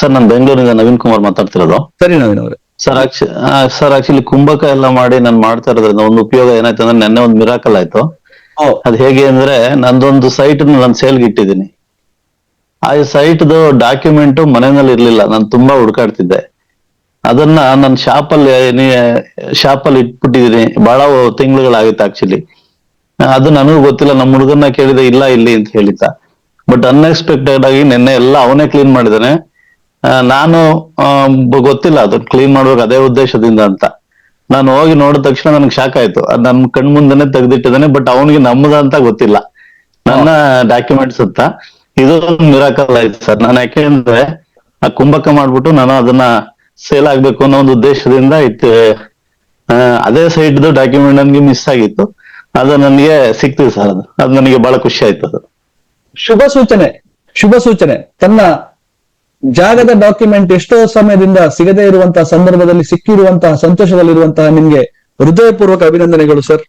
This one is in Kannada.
ಸರ್ ನಾನು ಬೆಂಗಳೂರಿಂದ ನವೀನ್ ಕುಮಾರ್ ಮಾತಾಡ್ತಿರೋದು. ಸರಿ ನವೀನ್ ಅವರೇ. ಸರ್ ಆಕ್ಚು ಸರ್ ಆಕ್ಚುಲಿ ಕುಂಭಕ ಎಲ್ಲ ಮಾಡಿ ನಾನು ಮಾಡ್ತಾ ಇರೋದ್ರಿಂದ ಒಂದು ಉಪಯೋಗ ಏನಾಯ್ತು ಅಂದ್ರೆ ನೆನ್ನೆ ಒಂದು ಮಿರಾಕಲ್ ಆಯ್ತು. ಅದ್ ಹೇಗೆ ಅಂದ್ರೆ ನಂದೊಂದು ಸೈಟ್ ನಾನು ಸೇಲ್ಗೆ ಇಟ್ಟಿದ್ದೀನಿ. ಆ ಸೈಟ್ದು ಡಾಕ್ಯುಮೆಂಟ್ ಮನೆಯಲ್ಲಿ ಇರ್ಲಿಲ್ಲ ನಾನು ತುಂಬಾ ಹುಡ್ಕಾಡ್ತಿದ್ದೆ. ಅದನ್ನ ನನ್ನ ಶಾಪಲ್ಲಿ ಶಾಪಲ್ಲಿ ಇಟ್ಬಿಟ್ಟಿದೀನಿ ಬಹಳ ತಿಂಗಳುಗಳಾಗಿತ್ತು ಆಕ್ಚುಲಿ. ಅದು ನನಗೂ ಗೊತ್ತಿಲ್ಲ ನಮ್ಮ ಹುಡುಗನ್ನ ಕೇಳಿದೆ ಇಲ್ಲ ಇಲ್ಲಿ ಅಂತ ಹೇಳಿದ್ದ. ಬಟ್ ಅನ್ಎಕ್ಸ್ಪೆಕ್ಟೆಡ್ ಆಗಿ ನಿನ್ನೆ ಎಲ್ಲ ಅವನೇ ಕ್ಲೀನ್ ಮಾಡಿದಾನೆ ನಾನು ಗೊತ್ತಿಲ್ಲ, ಅದನ್ನ ಕ್ಲೀನ್ ಮಾಡ್ಬೇಕು ಅದೇ ಉದ್ದೇಶದಿಂದ ಅಂತ. ನಾನು ಹೋಗಿ ನೋಡಿದ ತಕ್ಷಣ ನನಗೆ ಶಾಕ್ ಆಯ್ತು. ಅದ್ ನನ್ ಕಣ್ ಮುಂದೆನೆ ತೆಗ್ದಿಟ್ಟಿದ್ದಾನೆ ಬಟ್ ಅವನಿಗೆ ನಮ್ಮದ ಅಂತ ಗೊತ್ತಿಲ್ಲ. ನನ್ನ ಡಾಕ್ಯುಮೆಂಟ್ಸ್ ಅಂತ. ಇದು ಮಿರಾಕಲ್ ಆಯ್ತು ಸರ್. ನಾನು ಯಾಕೆಂದ್ರೆ ಆ ಕುಂಭಕ ಮಾಡ್ಬಿಟ್ಟು ನಾನು ಅದನ್ನ ಸೇಲ್ ಆಗ್ಬೇಕು ಅನ್ನೋ ಒಂದು ಉದ್ದೇಶದಿಂದ ಇತ್ತು. ಅದೇ ಸೈಟ್ದು ಡಾಕ್ಯುಮೆಂಟ್ ನನಗೆ ಮಿಸ್ ಆಗಿತ್ತು. ಅದು ನನಗೆ ಸಿಕ್ತಿದೆ ಸರ್ ಅದು. ಅದು ನನಗೆ ಬಹಳ ಖುಷಿ ಆಯ್ತು ಅದು. ಶುಭ ಸೂಚನೆ. ಶುಭ ಸೂಚನೆ. ತನ್ನ ಜಾಗದ ಡಾಕ್ಯುಮೆಂಟ್ ಎಷ್ಟೋ ಸಮಯದಿಂದ ಸಿಗದೇ ಇರುವಂತಹ ಸಂದರ್ಭದಲ್ಲಿ ಸಿಕ್ಕಿರುವಂತಹ ಸಂತೋಷದಲ್ಲಿರುವಂತಹ ನಿಮ್ಗೆ ಹೃದಯಪೂರ್ವಕ ಅಭಿನಂದನೆಗಳು ಸರ್